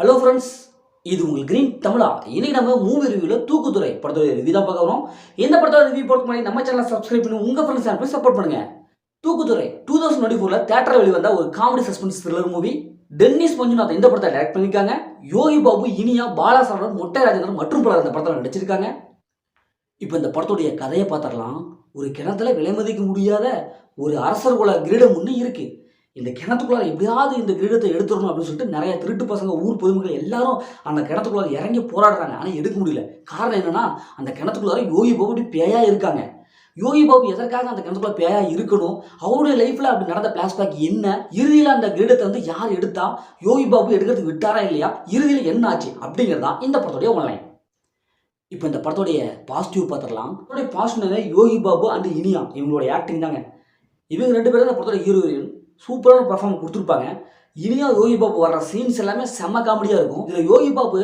Hello friends இது உங்கள் green தமிழா. இன்னைக்கு நம்ம மூவி ரிவ்யூவில் தூக்குத்துறை படத்தோட ரிவ்யூ தான் பார்க்க வரோம் இந்த படத்தோட ரிவ்யூ போட்டு பண்ணி நம்ம சேனலை சப்ஸ்கிரைப் பண்ணி உங்கள் ஃப்ரெண்ட்ஸ் சேனல் சப்போர்ட் பண்ணுங்க. தூக்குதுறை டூ தௌசண்ட் டுவெண்ட்டி ஃபோரில் தேட்டரில் வெளிவந்த ஒரு comedy suspense thriller movie Dennis Manjunath இந்த படத்தை டைரக்ட் பண்ணியிருக்காங்க. யோகி பாபு இனியா பாலாசரன் மொட்டை ராஜேந்திரன் மற்றும் பலர் இந்த படத்தில் நடிச்சிருக்காங்க. இப்போ இந்த படத்துடைய கதையை பார்த்துடலாம். ஒரு கிணத்துல விலை மதிக்க முடியாத ஒரு அரசர் குல கிரீடம் ஒன்று இருக்குது இந்த கிணத்துக்குள்ளார எப்படியாவது இந்த கிரீடத்தை எடுத்துடணும் அப்படின்னு சொல்லிட்டு நிறைய திருட்டு பசங்க ஊர் பொதுமக்கள் எல்லாரும் அந்த கிணத்துக்குள்ளார இறங்கி போராடுறாங்க. ஆனால் எடுக்க முடியல. காரணம் என்னன்னா அந்த கிணத்துக்குள்ளார யோகி பாபு அப்படி பேயா இருக்காங்க. யோகி பாபு எதற்காக அந்த கிணத்துக்குள்ள பேயா இருக்கணும்? அவருடைய லைஃப்ல அப்படி நடந்த பிளாஷ்பேக் என்ன? இறுதியில் அந்த கிரீடத்தை வந்து யார் எடுத்தா? யோகி பாபு எடுக்கிறதுக்கு விட்டாரா இல்லையா? இறுதியில் என்ன ஆச்சு? அப்படிங்கிறதான் இந்த படத்துடைய ஒன்லைன் இப்போ இந்த படத்துடைய பாசிட்டிவ் பார்த்துடலாம் பாசிட்டிவ் யோகி பாபு அண்ட் இனியா. இவங்களுடைய ஆக்டிங் தாங்க. இவங்க ரெண்டு பேரும் இந்த படத்தோட ஹீரோ ஹீரோயின் சூப்பரான பர்ஃபார்ம் கொடுத்துருப்பாங்க. இனியும் யோகி பாபு வர்ற சீன்ஸ் எல்லாமே செம்ம காமெடியாக இருக்கும். இதில் யோகி பாபு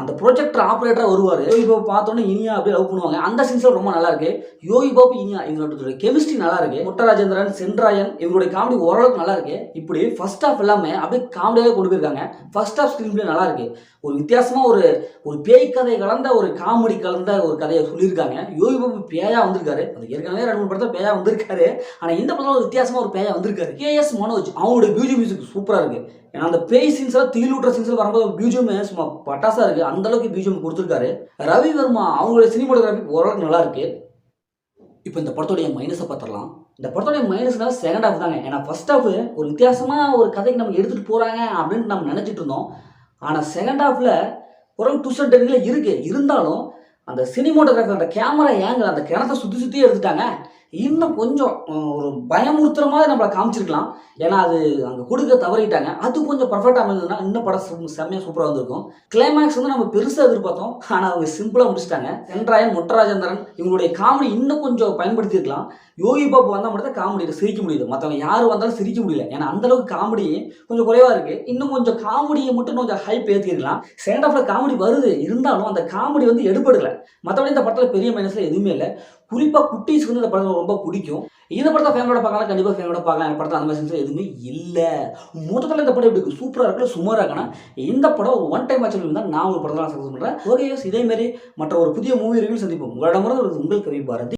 அந்த ப்ரொஜெக்டர் ஆப்ரேட்டராக வருவார். யோகி பாபு பார்த்தோன்னே இனியா அப்படியே லவ் பண்ணுவாங்க. அந்த சீன்ஸில் ரொம்ப நல்லா இருக்கு. யோகி பாபு இனியா இவங்களோட கெமிஸ்ட்ரி நல்லா இருக்கு. முட்டராஜேந்திரன் சென்ராயன் இவங்களுடைய காமெடி ஓரளவுக்கு நல்லா இருக்கு. இப்படி ஃபர்ஸ்ட் ஆஃப் எல்லாமே அப்படியே காமெடியாகவே கொண்டு போயிருக்காங்க. ஃபர்ஸ்ட் ஆஃப் ஸ்க்ரீன் பிளே நல்லா இருக்கு. ஒரு வித்தியாசமாக ஒரு ஒரு பேய் கதை கலந்த ஒரு காமெடி கலந்த ஒரு கதையை சொல்லியிருக்காங்க. யோகி பாபு பேயா வந்திருக்காரு. அது ஏற்கனவே ரெண்டு மூணு படத்தில் பேயா வந்திருக்காரு. ஆனால் இந்த படத்தில் ஒரு வித்தியாசமாக ஒரு பேயா வந்திருக்காரு. கேஎஸ் மனோஜ் அவங்களுடைய பியூஜி மியூசிக் சூப்பராக இருக்கு. ஏன்னா அந்த பேய் சீன்ஸ் எல்லாம் திகிலூட்டுற சீன்ஸ் வரும்போது பியூஜியம் சும்மா பட்டாசா இருக்கு. அந்த அளவுக்கு கொடுத்துருக்காரு. ரவி வர்மா அவங்களுடைய சினிமோட்டோகிராஃபி ஓரளவுக்கு நல்லா இருக்கு. இப்போ இந்த படத்துடைய மைனஸை பார்த்துடலாம். இந்த படத்துடைய மைனஸ்னா செகண்ட் ஹாஃப் தாங்க. ஏன்னா ஃபர்ஸ்ட் ஹாஃப் ஒரு வித்தியாசமாக ஒரு கதைக்கு நம்ம எடுத்துகிட்டு போகிறாங்க அப்படின்னு நம்ம நினச்சிட்டு இருந்தோம். ஆனால் செகண்ட் ஹாஃபில் ஓரளவு டுஸ் அண்ட் டென்னில் இருக்குது இருந்தாலும் அந்த சினிமோட்டோகிராஃபி அந்த கேமரா ஏங்கல் அந்த கிணத்தை சுற்றி சுற்றி எடுத்துட்டாங்க. இன்னும் கொஞ்சம் ஒரு பயமுறுத்துற மாதிரி நம்மளை காமிச்சிருக்கலாம். ஏன்னா அது அங்கே கொடுக்க தவறிட்டாங்க. அது கொஞ்சம் பர்ஃபெக்டாக அமைந்ததுன்னா இன்னும் படம் செம்மையாக செம்மையா சூப்பராக வந்திருக்கும். கிளைமேக்ஸ் வந்து நம்ம பெருசாக எதிர்பார்த்தோம். ஆனால் அவங்க சிம்பிளாக முடிச்சிட்டாங்க. சென்ராயன் முட்டராஜேந்திரன். இவங்களுடைய காமெடி இன்னும் கொஞ்சம் பயன்படுத்தியிருக்கலாம். யோகி பாபு வந்தால் மட்டும் தான் காமெடியில் சிரிக்க முடியுது. மற்றவங்க யார் வந்தாலும் சிரிக்க முடியல. ஏன்னா அந்தளவுக்கு காமெடி கொஞ்சம் குறைவாக இருக்குது இன்னும் கொஞ்சம் காமெடியை மட்டும் கொஞ்சம் ஹைப் ஏற்றிருக்கலாம் செகண்ட் ஹாஃபில் காமெடி வருது. இருந்தாலும் அந்த காமெடி வந்து எடுபடலை. மற்றபடி இந்த படத்தில் பெரிய மைனஸில் எதுவுமே இல்லை. குறிப்பாக குட்டீஸ்க்கு வந்து இந்த படம் ரொம்ப பிடிக்கும். இந்த படத்தை ஃபேமிலியோட பார்க்கலாம் கண்டிப்பாக ஃபேமிலியோட பார்க்கலாம். இந்த படத்தில் அந்த மாதிரி சென்ஸ் எதுவுமே இல்லை. மொத்தத்தில் இந்த படம் எப்படி சூப்பராக இருக்குல்ல சுமாராக இருக்குன்னா இந்த படம் ஒரு ஒன் டைம் ஆச்சு தான் நான் ஒரு படத்தில் சக்ஸஸ் பண்ணுறேன் ஓகே இதே மாதிரி மற்ற ஒரு புதிய மூவி ரிவ்யூ சந்திப்போம். உங்களோட ஒரு உங்கள் கவி பாரதி.